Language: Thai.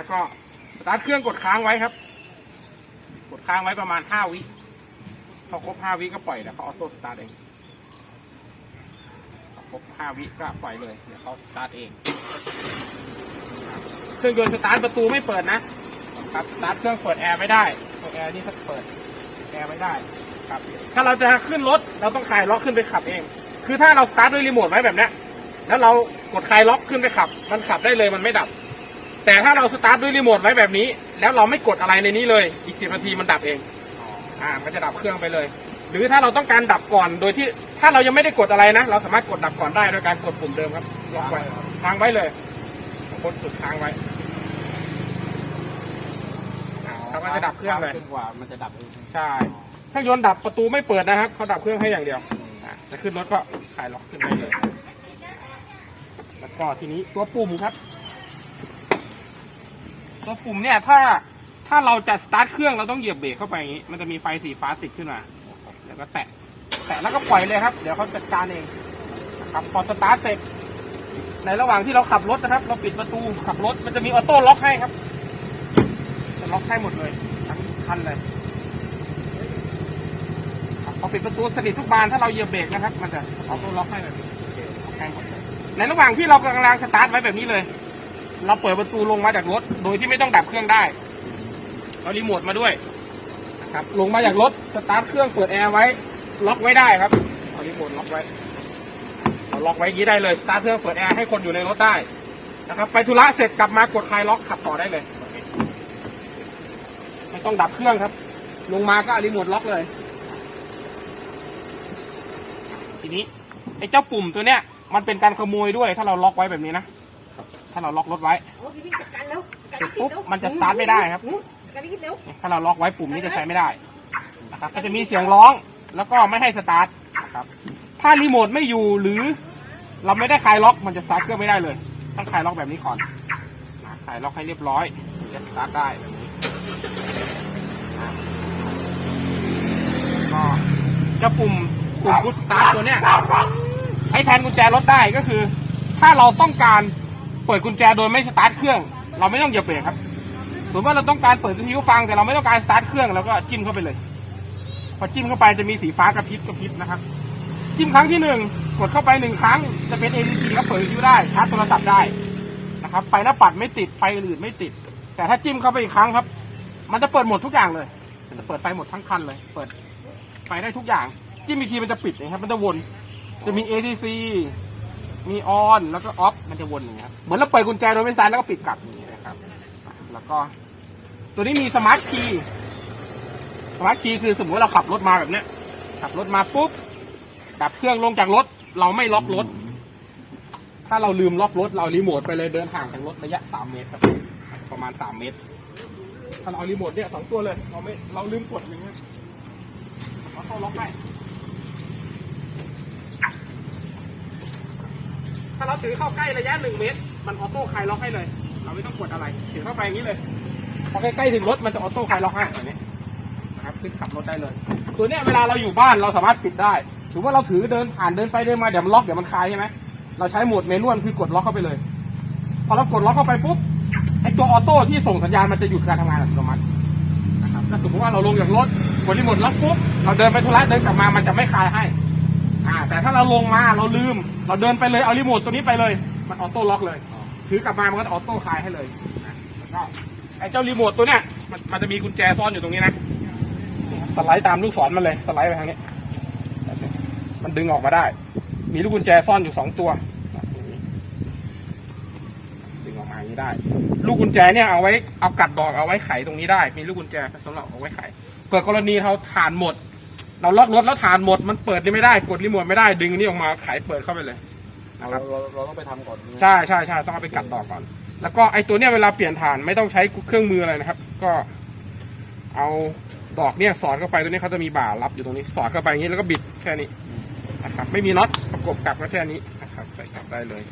แล้วก็สตาร์ทเครื่องกดค้างไว้ครับ กดค้างไว้ประมาณห้าวิพอครบห้าวิก็ปล่อยเดี๋ยวเขาออโต้สตาร์ทเองพอครบห้าวิก็ปล่อยเลยเดี๋ยวเขาสตาร์ทเอง เครื่องยนต์สตาร์ทประตูไม่เปิดนะครับสตาร์ทเครื่องเปิดแอร์ไม่ได้ตัวแอร์นี่ถ้าเปิดแอร์ไม่ได้ครับ ถ้าเราจะขึ้นรถเราต้องคลายล็อกขึ้นไปขับเอง คือถ้าเราสตาร์ทด้วยรีโมทไว้แบบนี้แล้วเรากดคลายล็อกขึ้นไปขับ มันขับได้เลยมันไม่ดับ แต่ถ้าเราสตาร์ทด้วยรีโมทไว้แบบนี้ แล้วเราไม่กดอะไรในนี้เลย อีกสิบนาทีมันดับเอง อ่า มันจะดับเครื่องไปเลย หรือถ้าเราต้องการดับก่อน โดยที่ถ้าเรายังไม่ได้กดอะไรนะ เราสามารถกดดับก่อนได้โดยการกดปุ่มเดิมครับล็อกไว้ค้างไว้เลยกดสุดค้างไว้อ่าเขาก็จะดับเครื่องเลยจนกว่ามันจะดับเองใช่เครื่องยนต์ดับประตูไม่เปิดนะครับเขาดับเครื่องให้อย่างเดียวอะจะขึ้นรถก็ขายล็อกขึ้นได้เลย แล้วก็ทีนี้ตัวปุ่มครับ ตัวปุ่มเนี่ยถ้าถ้าเราจะสตาร์ทเครื่องเราต้องเหยียบเบรกเข้าไปอย่างนี้มันจะมีไฟสีฟ้าติดขึ้นมาแล้วก็แตะแตะแล้วก็ปล่อยเลยครับ เดี๋ยวเขาจัดการเองนะครับพอสตาร์ทเสร็จ ในระหว่างที่เราขับรถนะครับ เราปิดประตูขับรถมันจะมีออโต้ล็อกให้ครับจะล็อกให้หมดเลยทั้งคันเลยพอปิดประตูสนิททุกบานถ้าเราเหยียบเบรกนะครับ มันจะออโต้ล็อกให้แบบนี้ล็อกให้หมดในระหว่างที่เรากำลังสตาร์ทไว้แบบนี้เลย เราเปิดประตูลงมาจากรถ โดยที่ไม่ต้องดับเครื่องได้เรารีโมทมาด้วยนะครับ ลงมาจากรถสตาร์ทเครื่องเปิดแอร์ไว้ ล็อกไว้ได้ครับเอารีโมทล็อกไว้เอาล็อกไว้ยี้ได้เลยสตาร์ทเครื่องเปิดแอร์ให้คนอยู่ในรถได้นะครับ ไปธุระเสร็จกลับมากดคลายล็อกขับต่อได้เลยไม่ต้องดับเครื่องครับ ลงมาก็รีโมทล็อกเลย ทีนี้ไอ้เจ้าปุ่มตัวเนี้ยมันเป็นการขโมยด้วยถ้าเราล็อกไว้แบบนี้นะ ถ้าเราล็อกรถไว้โอ้พี่พี่จัดการแล้วเสร็จปุ๊บมันจะสตาร์ทไม่ได้ครับจัดการนิดเร็วถ้าเราล็อกไว้ปุ่มนี้จะใช้ไม่ได้นะครับก็จะมีเสียงร้องแล้วก็ไม่ให้สตาร์ทนะครับถ้ารีโมทไม่อยู่หรือเราไม่ได้คลายล็อกมันจะสตาร์ทเครื่องไม่ได้เลย ต้องคลายล็อกแบบนี้ก่อนนะคลายล็อกให้เรียบร้อยถึงจะสตาร์ทได้แบบนี้นะก็เจ้าปุ่มปุ่มพุชสตาร์ทตัวเนี้ยใช้แทนกุญแจรถได้ก็คือ ถ้าเราต้องการเปิดกุญแจโดยไม่สตาร์ทเครื่อง เราไม่ต้องเหยียบเบรกครับสมมติว่าเราต้องการเปิดวิทยุฟังแต่เราไม่ต้องการสตาร์ทเครื่องเราก็จิ้มเข้าไปเลย พอจิ้มเข้าไปจะมีสีฟ้ากระพริบกระพริบนะครับ จิ้มครั้งที่หนึ่งกดเข้าไปหนึ่งครั้งจะเป็น ADC ครับเปิดวิทยุได้ชาร์จโทรศัพท์ได้นะครับ ไฟหน้าปัดไม่ติดไฟอื่นไม่ติด แต่ถ้าจิ้มเข้าไปอีกครั้งครับ มันจะเปิดหมดทุกอย่างเลยมันจะเปิดไฟหมดทั้งคันเลย เปิดไฟได้ทุกอย่าง จิ้มอีกทีมันจะปิดนะครับ มันจะวนจะมี ATC มีออนแล้วก็ออฟมันจะวนอย่างเงี้ยครับเหมือนเราเปิดกุญแจโดยไม่ซ้ายแล้วก็ปิดกลับอย่างเงี้ยนะครับ แล้วก็ ตัวนี้มีสมาร์ทคีย์สมาร์ทคีย์คือสมมติเราขับรถมาแบบเนี้ยขับรถมาปุ๊บดับเครื่องลงจากรถ เราไม่ล็อกรถ ถ้าเราลืมล็อกรถ เราอารีโมทไปเลยเดินห่างจากรถระยะสามเมตรครับประมาณสามเมตรถ้าเราเอารีโมทเนี่ยสองตัวเลยเราไม่เราลืมกดอย่างเงี้ยเราเข้าล็อกได้ ถ้าเราถือเข้าใกล้ระยะหนึ่งเมตร มันออโต้คลายล็อกให้เลย เราไม่ต้องกดอะไร ถือเข้าไปอย่างนี้เลย พอใกล้ๆถึงรถมันจะออโต้คลายล็อกให้แบบนี้นะครับขึ้นขับรถได้เลย ตัวเนี้ยเวลาเราอยู่บ้านเราสามารถปิดได้สมมติว่าเราถือเดินผ่านเดินไปเดินมาเดี๋ยวมันล็อกเดี๋ยวมันคลายใช่ไหมเราใช้โหมดเมนวลคือกดล็อกเข้าไปเลย พอเรากดล็อกเข้าไปปุ๊บไอตัวออโต้ที่ส่งสัญญาณมันจะหยุดการทำงานอัตโนมัตินะครับถ้าสมมติว่าเราลงจากรถกดรีโมทล็อกปุ๊บเราเดินไปธุระเดินกลับมามันจะไม่คลายให้ อ่าแต่ถ้าเราลงมาเราลืม เราเดินไปเลยเอารีโมทตัวนี้ไปเลย มันออโต้ล็อกเลย ถือกลับมามันก็ออโต้คลายให้เลยนะแล้วก็ไอ้เจ้ารีโมทตัวเนี้ยมันมันจะมีกุญแจซ่อนอยู่ตรงนี้นะสไลด์ตามลูกศรมันเลยสไลด์ไปทางนี้ มันดึงออกมาได้ มีลูกกุญแจซ่อนอยู่สองตัวดึงออกมาอย่างนี้ได้ ลูกกุญแจเนี่ยเอาไว้เอากัดดอกเอาไว้ไขตรงนี้ได้ มีลูกกุญแจสำหรับเอาไว้ไขเปิดกรณีเราถ่านหมด เราล็อกรถแล้วถ่านหมดมันเปิดนี่ไม่ได้กดรีโมทไม่ได้ดึงอันนี้ออกมาไขเปิดเข้าไปเลยเรานะครับ เราเราต้องไปทำก่อนใช่ใช่ใช่ต้องเอาไปกัดดอกก่อน แล้วก็ไอตัวเนี้ยเวลาเปลี่ยนฐานไม่ต้องใช้เครื่องมืออะไรนะครับ ก็เอาดอกเนี่ยสอดเข้าไปตัวนี้เขาจะมีบ่ารับอยู่ตรงนี้ สอดเข้าไปอย่างนี้แล้วก็บิดแค่นี้นะครับ ไม่มีน็อตประกบกลับก็แค่นี้นะครับใส่กลับได้เลย